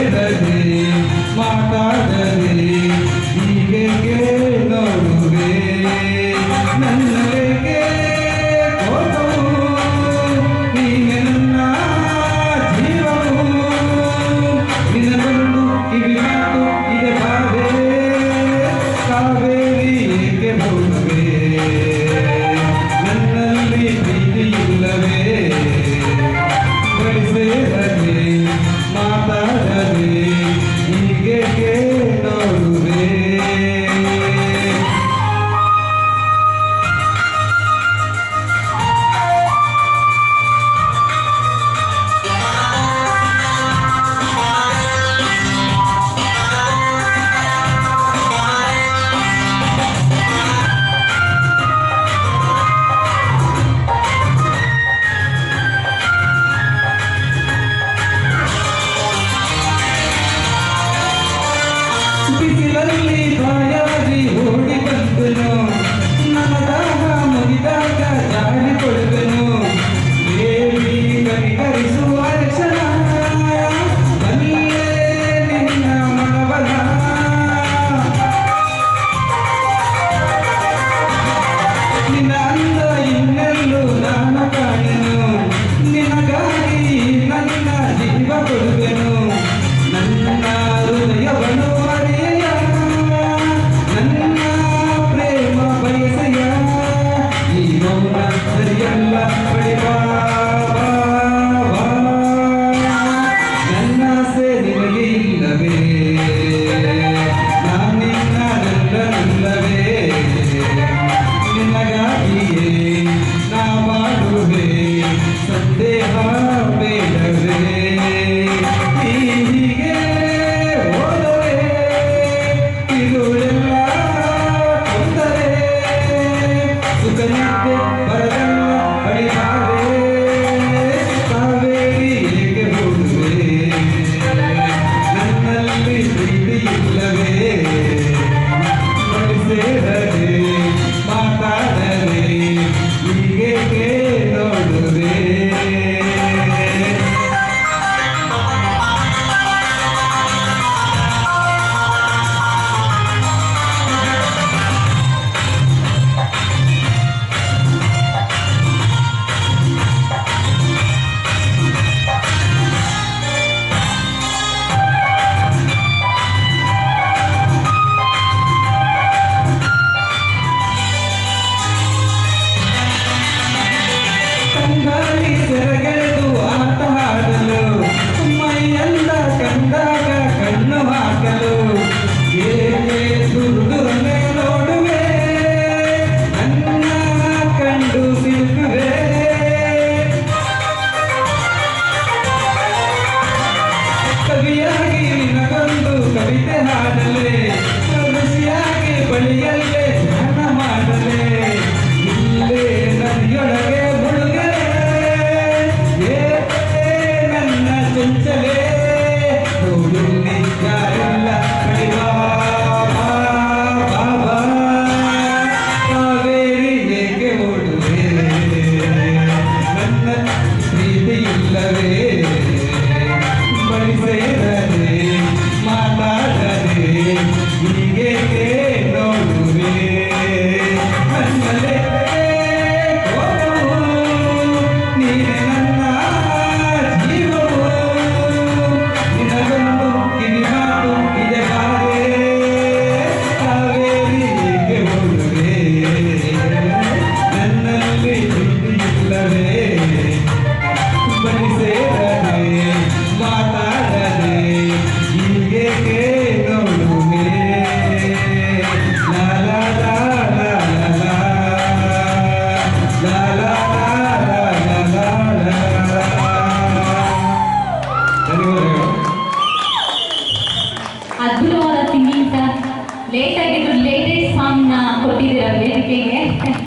ಬೇಡದೆ ಮಾತಾಡದೆ ಹೀಗೆ ಕೇಳುವೆ ನನ್ನ ಮಾತಾಡ ಕವಿತೆ ಹಾಡಲೇ 안녕하세요.